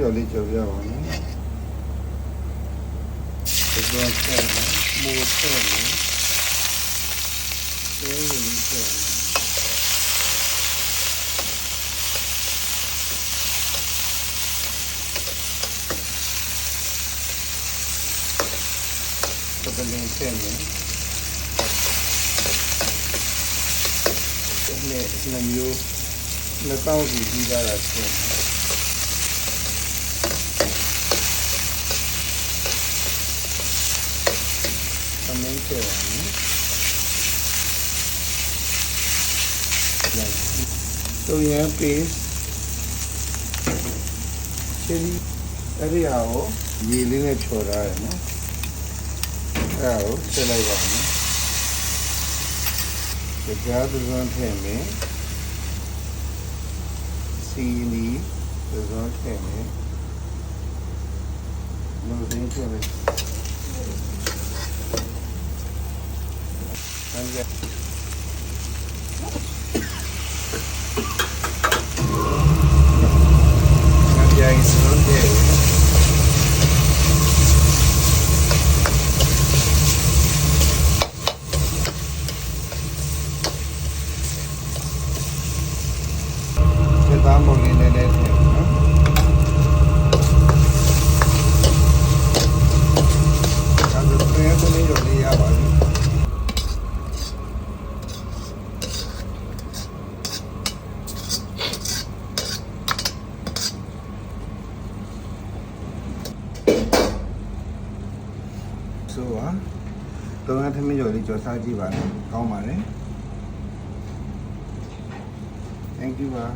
ကြော်လေးကြော်ပြပါမယ်ဒီကောင်ဆက်မိုးဆက်နေကျေးဇူးဆက်တပလင်းဆက်နေဒီနေ့နှမျိုးလက်တောက်ပြီးပြီးသားတာဆက် तो यहाँ पे चलिए अरे आओ गीली ने छोड़ा है ना आओ चला जाओ The God is on him, eh? Seeing is on him, eh? No, thank you. Lên kia. Lên kia, lên kia. Kita mau ini nih. ဆိုပါတော့ငါသမီးကျော်လေးကြော်စားကြည့်ပါလားကောင်းပါလေ Thank you ပါ